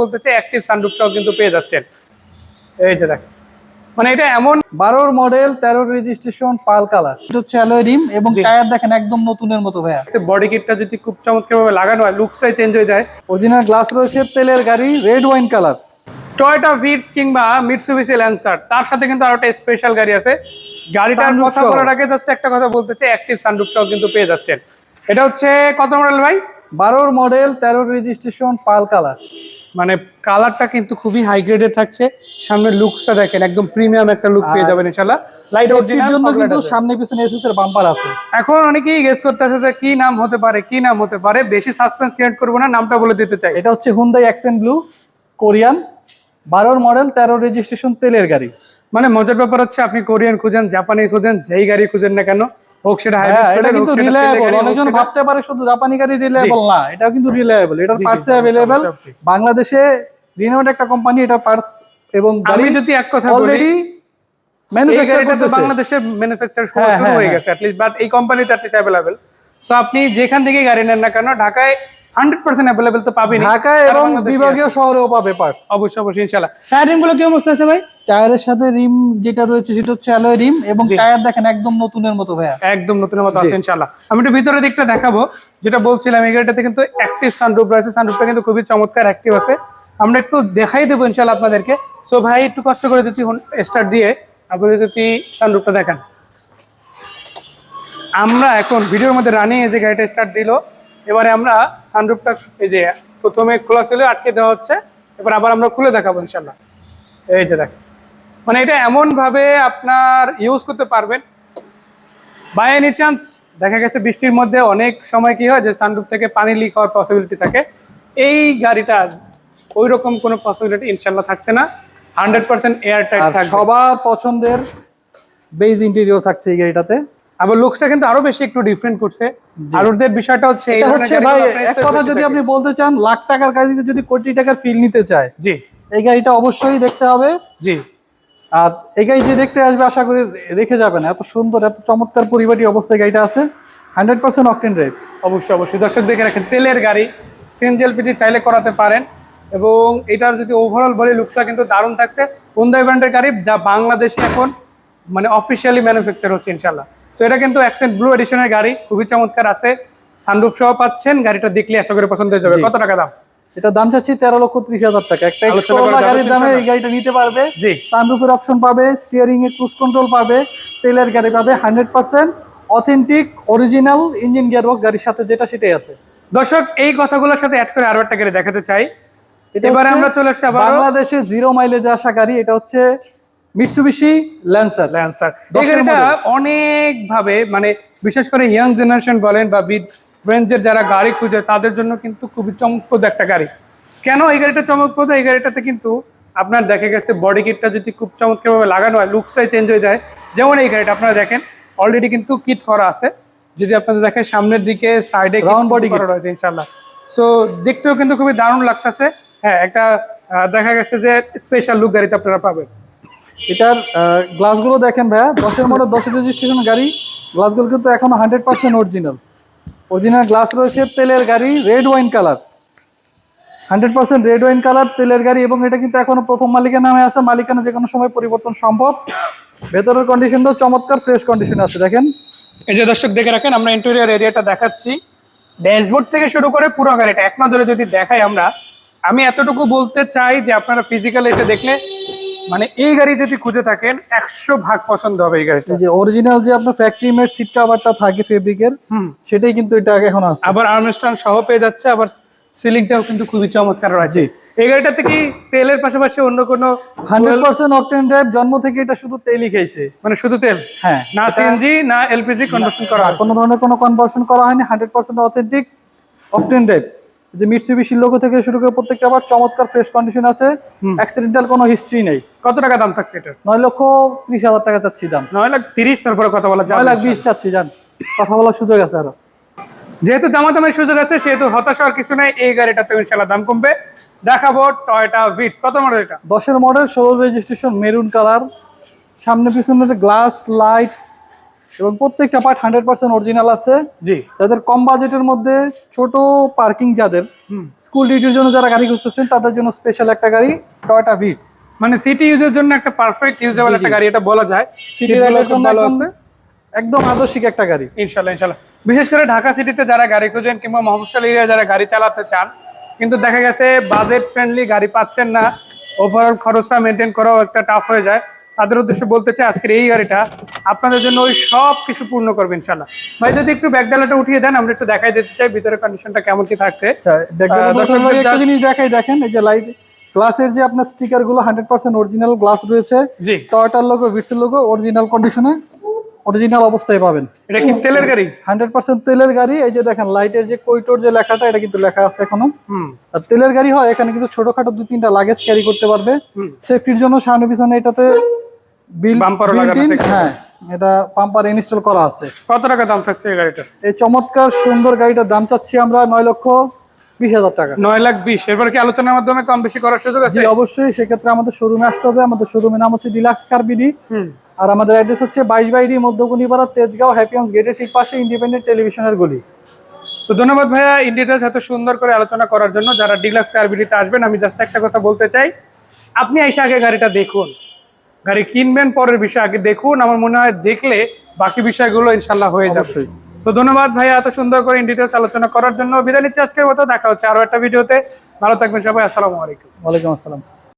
বলতেছে অ্যাক্টিভ সানরুফটাও কিন্তু পেয়ে যাচ্ছেন। এই যে দেখ মানে এটা এমন বারোর মডেল তেরো রেজিস্ট্রেশন পাল কালার। এটা হচ্ছে অ্যালয় রিম এবং টায়ার দেখেন একদম নতুনের মতো ভাইয়া। বডি কিটটা যদি খুব চমৎকার ভাবে লাগানো হয় লুকসটাই চেঞ্জ হয়ে যায়। অরিজিনাল গ্লাস রয়েছে তেলের গাড়ি red wine colour Toyota Vitz কিংবা মিটসুবিসি ল্যান্সার তার সাথে কিন্তু আরও একটা স্পেশাল গাড়ি আছে। গাড়িটার কথা বলার আগে জাস্ট একটা কথা বলতে চাই অ্যাক্টিভ সানরুফটাও কিন্তু পেয়ে যাচ্ছেন। এটা হচ্ছে কত মডেল ভাই? বারোর মডেল তেরো রেজিস্ট্রেশন পাল কালার। মানে কালারটা কিন্তু খুবই হাই গ্রেডের থাকছে। সামনের লুকসটা দেখেন একদম প্রিমিয়াম একটা লুক পেয়ে যাবেন ইনশাআল্লাহ। লাইট অরিজিনাল জন্য কিন্তু সামনে পিছনে এসএস এর বাম্পার আছে। এখন অনেকেই গেস করতে আছে যে কি নাম হতে পারে কি নাম হতে পারে বেশি সাসপেন্স ক্রিয়েট করব না নামটা বলে দিতে চাই। এটা হচ্ছে হুন্দাই অ্যাকসেন্ট ব্লু কোরিয়ান বারোর মডেল তেরো রেজিস্ট্রেশন তেলের গাড়ি। মানে মজার ব্যাপার হচ্ছে আপনি কোরিয়ান খুঁজেন জাপানি খুঁজেন যেই গাড়ি খুঁজেন না কেন হোক সেটা হ্যাঁ, হাইব্রিড এটা কিন্তু রিলায়েবল অনেকজন ভাবতে পারে শুধু জাপানি গাড়ি রিলায়েবল না এটা কিন্তু রিলায়েবল এটার পার্টস অবশ্যই। বাংলাদেশে একটা কোম্পানি এটা পার্টস এবং আমি যদি এক কথা বলি বাংলাদেশে ম্যানুফ্যাকচার হ্যাঁ, শুরু হ্যাঁ, হয়ে হ্যাঁ। গেছে অ্যাটলিস্ট বাট এই কোম্পানিতে অ্যাটলিস্ট অ্যাভেলেবেল সো আপনি যেখান থেকে গাড়ি নেন না কেন ঢাকায় হান্ড্রেড পার্সেন্ট অ্যাভেলেবেল তো পাবেন ঢাকায় এবং বিভাগীয় শহরেও পাবে পার্টস অবশ্যই অবশ্যই টায়ারিংগুলো কি অবস্থা আছে ভাই? টায়ারের সাথে রিম যেটা রয়েছে সেটা হচ্ছে অ্যালয় রিম এবং টায়ার দেখেন একদম নতুনের মতো ভাইয়া। একদম নতুন মতো। আছে ইনশাল্লাহ আমি একটু ভিতরের দিকটা দেখাবো। যেটা বলছিলাম এই গাড়িটাতে কিন্তু অ্যাক্টিভ সানরুফ রয়েছে। সানরুফটা কিন্তু খুবই চমৎকার অ্যাক্টিভ আছে। আমরা একটু দেখাই দেবো ইনশাল্লাহ আপনাদেরকে। সো ভাই একটু কষ্ট করে যদি স্টার্ট দিয়ে আপনি যদি সানরুফটা দেখান। আমরা এখন ভিডিওর মধ্যে রানিং এই যে গাড়িটা স্টার্ট দিল এবারে আমরা সানরুফটা এই যে প্রথমে খোলা ছিল আটকে দেওয়া হচ্ছে। এবার আবার আমরা খুলে দেখাবো ইনশাল্লাহ এই যে দেখ মানে এটা এমন ভাবে আপনার ইউজ করতে পারবেন। বাই এনি চান্স দেখা গেছে বৃষ্টির মধ্যে অনেক সময় কি হয় যে সানরুফ থেকে পানি লিক হওয়ার পসিবিলিটি থাকে। এই গাড়িটা ওই রকম কোনো পসিবিলিটি ইনশাল্লাহ থাকছে না। হান্ড্রেড পার্সেন্ট এয়ার টাইট থাকবে। সবার পছন্দের বেজ ইন্টেরিয়র থাকছে এই গাড়িটাতে। আবার লুকসটা কিন্তু আরও বেশি একটু ডিফারেন্ট করছে। আর ওদের বিষয়টা হচ্ছে এটা হচ্ছে ভাই এক কথা যদি আপনি বলতে চান লাখ টাকার গাড়িতে যদি কোটি টাকার ফিল নিতে চায় জি। এই গাড়িটা অবশ্যই দেখতে হবে। জি। আর এই গাড়ি যে দেখতে আসবে আশা করি রেখে যাবেন। এত সুন্দর এত চমৎকার পরিবারী অবস্থায় গাড়িটা আছে। হান্ড্রেড পার্সেন্ট অকটেন রেট অবশ্যই অবশ্যই। দর্শক দেখে রাখেন তেলের গাড়ি। সিএনজি এলপিজি চাইলে করাতে পারেন। এবং এটার যদি ওভারঅল বলি লুকসটা কিন্তু দারুণ থাকছে। হোন্ডা ব্র্যান্ডের গাড়ি যা বাংলাদেশে এখন মানে অফিসিয়ালি ম্যানুফ্যাকচার হচ্ছে ইনশাল্লাহ সো এটা কিন্তু অ্যাকসেন্ট ব্লু এডিশনের গাড়ি। খুবই চমৎকার আছে। সানরুফ সহ পাচ্ছেন। গাড়িটা দেখলে আশা করি পছন্দ হয়ে যাবে। কত টাকা দাম? এটা দাম চাচ্ছি তেরো লক্ষ ত্রিশ হাজার টাকা। একটা গাড়ির দামে এই? গাড়িটা নিতে পারবে। জি। সানরুফের অপশন পাবে স্টিয়ারিং এ ক্রুজ কন্ট্রোল পাবে তেলের গাড়ি পাবে hundred percent authentic original engine gearbox গাড়ির সাথে যেটা সেটাই আছে। দর্শক এই কথাগুলোর সাথে অ্যাড করে আরও একটা গাড়ি দেখাতে চাই। এবারে আমরা চলে আসছি বাংলাদেশে জিরো মাইলেজে আসা গাড়ি এটা হচ্ছে মিটসুবিশি ল্যান্সার ল্যান্সার এই গাড়িটা অনেক ভাবে মানে বিশেষ করে ইয়াং জেনারেশন বলেন বা রেঞ্জের যারা গাড়ি খুঁজে তাদের জন্য কিন্তু খুবই চমকপ্রদ একটা গাড়ি। কেন এই গাড়িটা চমকপ্রদ? এই গাড়িটাতে কিন্তু আপনার দেখা গেছে বডি কিটটা যদি খুব চমৎকার ভাবে লাগানো হয় লুকসটাই চেঞ্জ হয়ে যায়। যেমন এই গাড়িটা আপনারা দেখেন অলরেডি কিন্তু কিট করা আছে। যদি আপনাদের দেখেন সামনের দিকে সাইডে Round body করা। রয়েছে ইনশাল্লাহ সো দেখতেও কিন্তু খুবই দারুণ লাগতেছে। হ্যাঁ একটা দেখা গেছে যে স্পেশাল লুক গাড়িতে আপনারা পাবেন। এটার গ্লাসগুলো দেখেন ভাইয়া দশের মডেল দশের রেজিস্ট্রেশন গাড়ি। গ্লাসগুলো কিন্তু এখনও hundred percent original original glass রয়েছে, তেলের গাড়ি red wine colour hundred percent red wine colour তেলের গাড়ি এবং এটা কিন্তু এখনও প্রথম মালিকের নামে আছে। মালিকানা যে কোনো সময় পরিবর্তন সম্ভব। ভেতরের কন্ডিশনটাও চমৎকার ফ্রেশ কন্ডিশনে আছে। দেখেন। এই যে দর্শক, দেখে রাখেন, আমরা ইন্টেরিয়ার এরিয়াটা দেখাচ্ছি। ড্যাশবোর্ড থেকে শুরু করে পুরো গাড়িটা, এক নজরে যদি দেখাই আমরা, আমি এতটুকু বলতে চাই যে আপনারা ফিজিক্যাল এসে দেখলে মানে এই গাড়ি যদি খুঁজে থাকেন একশো ভাগ পছন্দ হবে এই গাড়িটা। যে অরিজিনাল যে আপনার ফ্যাক্টরি মেড সিট কাভারটা থাকে ফেব্রিকের সেটাই কিন্তু এটা এখন আছে। আবার আর্মস্টান সহ পেয়ে যাচ্ছে আবার সিলিংটাও কিন্তু খুবই চমৎকার রয়েছে। এই গাড়িটাতে কি তেলের পাশাপাশি অন্য কোনো হান্ড্রেড পার্সেন্ট অকটেন ড্রাইভ জন্ম থেকে এটা শুধু তেলই খাইছে মানে শুধু তেল? হ্যাঁ। না সিএনজি না এলপিজি কনভার্সন করা কোনো ধরনের কোনো কনভার্সন করা হয়নি hundred percent authentic octane drive যে মিটসুবিশির লোগো থেকে শুরু করে প্রত্যেকটা আবার চমৎকার ফ্রেশ কন্ডিশন আছে। অ্যাক্সিডেন্টাল কোনো হিস্ট্রি নেই। কত টাকা দাম থাকছে এটা নয় লক্ষ ত্রিশ হাজার টাকা চাচ্ছি দাম। নয় লাখ তিরিশ তারপরে কথা বলা নয় যাবে লাখ বিশ চাচ্ছি জান। কথা বলার সুযোগ আছে আরও। যেহেতু দামাদামের সুযোগ আছে সেহেতু হতাশ হওয়ার কিছু নাই এই গাড়িটাতে ইনশাল্লাহ দাম কমবে। দেখাবো টয়টা ভিটস কত মডেল এটা? দশের মডেল ষোলো রেজিস্ট্রেশন মেরুন কালার সামনে পিছনে গ্লাস লাইট এবং প্রত্যেকটা পার্ট হান্ড্রেড পার্সেন্ট অরিজিনাল আছে। জি। যাদের কম বাজেটের মধ্যে ছোট পার্কিং যাদের স্কুল ডিউটির জন্য যারা গাড়ি খুঁজতেছেন তাদের জন্য স্পেশাল একটা গাড়ি টয়টা ভিটস মানে সিটি ইউজের জন্য একটা পারফেক্ট ইউজেবল একটা গাড়ি এটা বলা যায়। সিটি রাইডের জন্য ভালো আছে। একদম আদর্শিক একটা গাড়ি। ইনশাল্লাহ ইনশাল্লাহ। বিশেষ করে ঢাকা সিটিতে যারা গাড়ি খুঁজেন কিংবা মফস্বল এরিয়া যারা গাড়ি চালাতে চান কিন্তু দেখা গেছে বাজেট ফ্রেন্ডলি গাড়ি পাচ্ছেন না ওভারঅল খরচটা মেনটেন করাও একটা টাফ হয়ে যায়। তাদের উদ্দেশ্যে বলতে চাই আজকের এই গাড়িটা আপনাদের জন্য ওই সব কিছু পূর্ণ করবে ইনশাল্লাহ ভাই যদি একটু ব্যাকডালাটা উঠিয়ে দেন আমরা একটু দেখাই দিতে চাই ভিতরের কন্ডিশনটা কেমন কি থাকছে। আচ্ছা একটা জিনিস দেখাই দেখেন এই যে লাইট গ্লাসের যে আপনার স্টিকারগুলো হান্ড্রেড পার্সেন্ট অরিজিনাল গ্লাস রয়েছে টয়োটার লোগো ভিটসের লোগো অরিজিনাল কন্ডিশনে অরিজিনাল অবস্থায় পাবেন। এটা কি তেলের গাড়ি? হান্ড্রেড পার্সেন্ট তেলের গাড়ি এই যে দেখেন লাইটের যে কৈটোর যে লেখাটা এটা কিন্তু লেখা আছে এখনও। হুম। আর তেলের গাড়ি হয় এখানে কিন্তু ছোটখাটো দুই তিনটা লাগেজ ক্যারি করতে পারবে। সেফটির জন্য সামনে পিছনে এটাতে Bumper লাগানো আছে। হ্যাঁ এটা পাম্পার ইনস্টল করা আছে। কত টাকা দাম থাকছে এই চমৎকার সুন্দর গাড়িটার দাম চাচ্ছি আমরা নয় লক্ষ বিশ হাজার টাকা। নয় লাখ বিশ। কি আলোচনার মাধ্যমে কম বেশি করার সুযোগ আছে? অবশ্যই। সেক্ষেত্রে আমাদের শোরুমে আসতে হবে। আমাদের শোরুমের নাম হচ্ছে ডিলাক্স কারবিডি আর আমাদের অ্যাড্রেস হচ্ছে বাইশ বাইডি তেজগাঁও গেটের ঠিক পাশে ইন্ডিপেন্ডেন্ট টেলিভিশনের গলি। তো ধন্যবাদ ভাইয়া ইন ডিটেলস এত সুন্দর করে আলোচনা করার জন্য। যারা ডিলাক্স কারবিডিতে আসবেন আমি জাস্ট একটা কথা বলতে চাই। আপনি এসে আগে গাড়িটা দেখুন। গাড়ি কিনবেন পরের বিষয় আগে দেখুন। আমার মনে হয় দেখলে বাকি বিষয়গুলো ইনশাল্লাহ হয়ে যাবে। তো ধন্যবাদ ভাইয়া এত সুন্দর করে ইন ডিটেলস আলোচনা করার জন্য। বিদায় নিচ্ছি আজকের মতো। দেখা হচ্ছে আরও একটা ভিডিওতে। ভালো থাকবেন সবাই। আসসালামু আলাইকুম। ওয়ালাইকুম আসসালাম।